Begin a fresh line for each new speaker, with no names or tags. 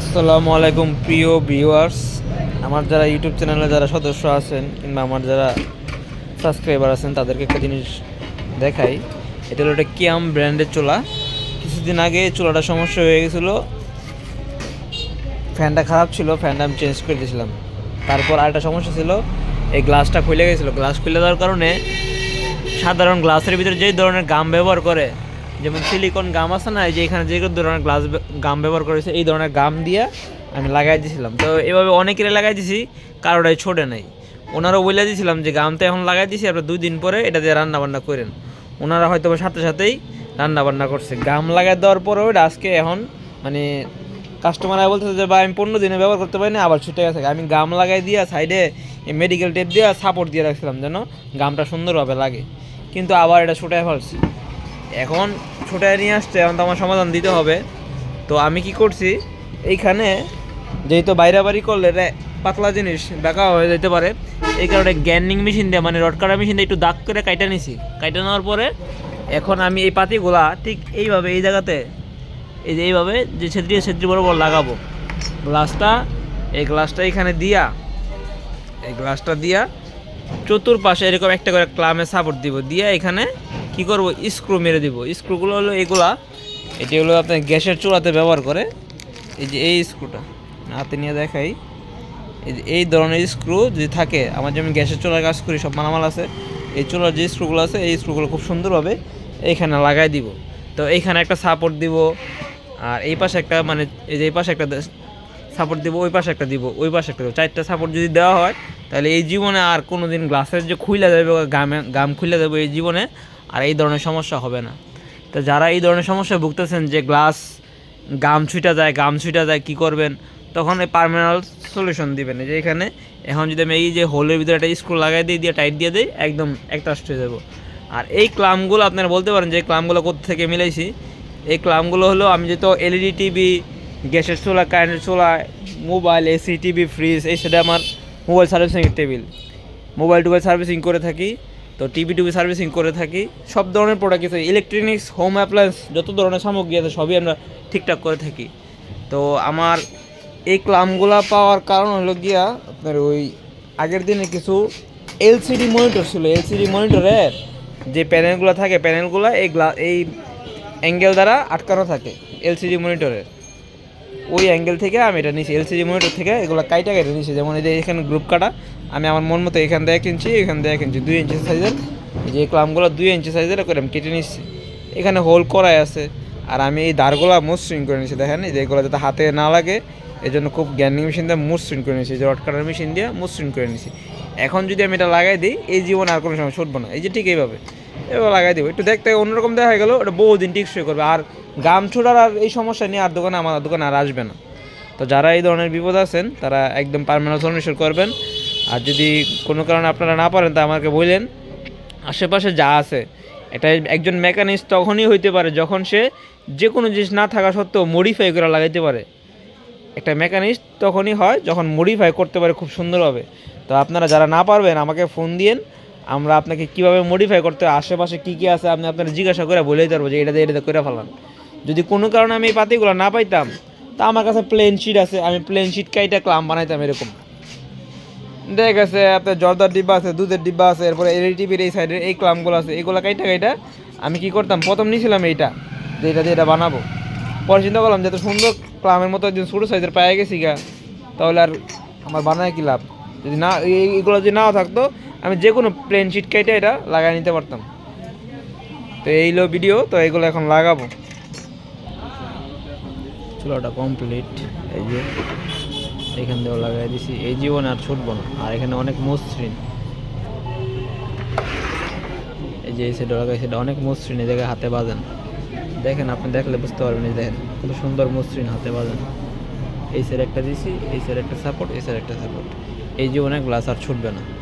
আসসালামু আলাইকুম, প্রিয় ভিউয়ার্স। আমার যারা ইউটিউব চ্যানেলে যারা সদস্য আছেন কিংবা আমার যারা সাবস্ক্রাইবার আছেন, তাদেরকে একটা জিনিস দেখাই। এটা হলো একটা কিয়াম ব্র্যান্ডের চুলা। কিছুদিন আগে চুলাটা সমস্যা হয়ে গেছিল। ফ্যানটা খারাপ ছিল, ফ্যানটা আমি চেঞ্জ করে দিয়েছিলাম। তারপর আরেকটা সমস্যা ছিল, এই গ্লাসটা খুলে গেছিল। গ্লাস খুলে দেওয়ার কারণে সাধারণ গ্লাসের ভিতরে যেই ধরনের গাম ব্যবহার করে যেমন সিলিকন গাম আছে না যে এখানে যে ধরনের গ্লাস গাম ব্যবহার করেছে এই ধরনের গাম দিয়ে আমি লাগাই দিয়েছিলাম তো এভাবে অনেকের লাগাই দিছি কারোটাই ছোটে নাই। ওনারও বলে দিয়েছিলাম যে গামটা এখন লাগাই দিয়েছি আপনার দুই দিন পরে এটা দিয়ে রান্না বান্না করেন। ওনারা হয়তো সাথে সাথেই রান্না বান্না করছে। গাম লাগাই দেওয়ার পরেও এটা আজকে এখন মানে কাস্টমার বলতেছে যে, ভাই, আমি পনেরো দিনে ব্যবহার করতে পারি না, আবার ছুটে গেছে। আমি গাম লাগাই দিয়ে সাইডে মেডিকেল টেপ দিয়ে সাপোর্ট দিয়ে রাখছিলাম যেন গামটা সুন্দরভাবে লাগে। কিন্তু আবার এটা ছুটায় ফেলছি। এখন ছুটায় নিয়ে আসছে এখন তো আমার সমাধান দিতে হবে। তো আমি কি করছি, এইখানে যেহেতু বাইরে বাড়ি করলে পাতলা জিনিস, বেঁকা হয়ে যেতে পারে। এই কারণে গ্যান্ডিং মেশিন দিয়ে মানে রড কাটা মেশিন দিয়ে একটু দাগ করে কাইটা নিছি। কাইটা নেওয়ার পরে এখন আমি এই পাতিগুলা ঠিক এইভাবে এই জায়গাতে, এই যে এইভাবে যে ছেত্রি ছেত্রি বরাবর লাগাবো। গ্লাসটা, এই গ্লাসটা এখানে দিয়া, এই গ্লাসটা দিয়া চতুর্পাশে এরকম একটা করে ক্লামে সাপোর্ট দিব। দিয়ে এখানে কি করব? স্ক্রু মেরে দিব। স্ক্রুগুলো হলো এগুলা। এটি হলো আপনার গ্যাসের চুলাতে ব্যবহার করে। এই যে এই স্ক্রুটা হাতে নিয়ে দেখাই। এই যে এই ধরনের স্ক্রু যদি থাকে, আমার যেমন গ্যাসের চুলার কাজ করি, সব মালামাল আছে। এই চুলার যে স্ক্রুগুলো আছে, এই স্ক্রুগুলো খুব সুন্দরভাবে এইখানে লাগাই দিব। তো এইখানে একটা সাপোর্ট দিব। আর এই পাশে একটা মানে এই যে এই পাশে একটা সাপোর্ট দিব, ওই পাশে একটা দিব, ওই পাশে একটা দেবো। চারটা সাপোর্ট যদি দেওয়া হয়, তাহলে এই জীবনে আর কোনো দিন গ্লাসের যে খুইলা যাবে গামে গাম খুইলা যাবে এই জীবনে আর এই ধরনের সমস্যা হবে না। তো যারা এই ধরনের সমস্যায় ভুগতেছেন যে গ্লাস গাম ছুটা যায়, গাম ছুটা যায়, কি করবেন? তখন এই পারমানেন্ট সলিউশন দিবেন। যে এখানে, এখন যদি আমি এই যে হোলের ভিতরে একটা স্ক্রু লাগাই দিই, দিয়ে টাইট দিয়ে দিই, একদম একটা হয়ে যাব। আর এই ক্লামগুলো আপনারা বলতে পারেন যে ক্লামগুলো কোথা থেকে মিলাইছি। এই ক্লামগুলো হলো আমি যেহেতু এলইডি টিভি গ্যাসের চুলা কারেন্টের চুলা মোবাইল এসি টিভি ফ্রিজ এই সেটা আমার মোবাইল সার্ভিসিং টেবিল মোবাইল টোবাইল সার্ভিসিং করে থাকি। তো টিভি টিভি সার্ভিসিং করে থাকি। সব ধরনের প্রোডাক্ট আছে ইলেকট্রনিক্স হোম অ্যাপ্লায়েন্স যত ধরনের সামগ্রী আছে, সবই আমরা ঠিকঠাক করে থাকি। তো আমার এই ক্লামগুলা পাওয়ার কারণ হলো গিয়া আপনার ওই আগের দিনে কিছু এলসিডি মনিটর ছিল। এলসিডি মনিটরের যে প্যানেলগুলো থাকে প্যানেলগুলো এই গ্লা এই অ্যাঙ্গেল দ্বারা আটকানো থাকে এলসিডি মনিটরের ওই অ্যাঙ্গেল থেকে আমি এটা নিয়েছি এলসিডি মনিটর থেকে এগুলো কাইটা কেটে নিয়েছি যেমন এই যে এখানে গ্রুপ কাটা, আমি আমার মন মতো এখান থেকে ইঞ্চি এখান থেকে ইঞ্চি দুই ইঞ্চি সাইজের এই যে ক্লামগুলো দুই ইঞ্চি সাইজের করে আমি কেটে নিচ্ছি এখানে হোল করাই আছে। আর আমি এই দাঁড়গুলো মসৃণ করে নিয়েছি দেখেন? এই যে এগুলো যাতে হাতে না লাগে এই জন্য খুব গ্যান্ডিং মেশিন দিয়ে মসৃণ করে নিয়েছি যে রড কাটার মেশিন দিয়ে মসৃণ করে নিয়েছি এখন যদি আমি এটা লাগাই দিই, এই জীবনে আর কোনো সময় ছুটবো না। এই যে ঠিক এইভাবে। এবার লাগাই দেবো। একটু দেখতে অন্যরকম দেখা গেলো ওটা বহুদিন টিকসই করবে। আর গাম ছোড়ার আর এই সমস্যা নিয়ে আর দোকানে আমার দোকানে আর আসবে না। তো যারা এই ধরনের বিপদ আছেন, তারা একদম পারমানেন্ট সলিউশন করবেন। আর যদি কোনো কারণে আপনারা না পারেন, তা আমাকে বললেন। আশেপাশে যা আছে, এটা একজন মেকানিস্ট তখনই হইতে পারে যখন সে যে কোনো জিনিস না থাকা সত্ত্বেও মডিফাই করে লাগাইতে পারে। একটা মেকানিস্ট তখনই হয় যখন মডিফাই করতে পারে খুব সুন্দরভাবে। তো আপনারা যারা না পারবেন, আমাকে ফোন দিয়েন। আমরা আপনাকে কীভাবে মডিফাই করতে হয়, আশেপাশে কী কী আছে আপনি আপনারা জিজ্ঞাসা করে বলেই পারব যে এটা দিয়ে, এটা করে ফেলান। যদি কোনো কারণে আমি এই পাতিগুলো না পাইতাম, তা আমার কাছে প্লেন শিট আছে, আমি প্লেন শিট কাইটা ক্লাম বানাইতাম এরকম। দেখা গেছে, আপনার জর্দার ডিব্বা আছে, দুধের ডিব্বা আছে, এরপরে এলই টিভির এই সাইডের এই ক্লামগুলো আছে, এগুলো কাইটা কাইটা আমি কি করতাম, প্রথম নিয়েছিলাম এইটা, যে এটা দিয়ে এটা বানাবো। পরে চিন্তা করলাম যে এত সুন্দর ক্লামের মতো একজন ছোটো সাইজের পায়ে গেছি গা, তাহলে আর আমার বানায় কি লাভ? যদি না, এই- এইগুলো যদি নাও থাকতো, আমি যে কোনো প্লেন শিট কেটে এটা লাগাই নিতে পারতাম। তো এইলো ভিডিও তো এগুলো এখন লাগাবো। চুলাটা কমপ্লিট এই যে এখান দিয়েও লাগাই দিছি। এই জীবনে আর ছুটবো না, আর এখানে অনেক মসৃণ। এই যে সাইডে লাগাই সেটা অনেক মসৃণ, এই জায়গায় হাতে বাজেন দেখেন, আপনি দেখলে বুঝতে পারবেন এই দেখেন, কত সুন্দর মসৃণ হাতে বাজেন এই সাইড একটা দিছি, এই সাইড একটা সাপোর্ট এই সাইড একটা সাপোর্ট এই জীবনে গ্লাস আর ছুটবে না।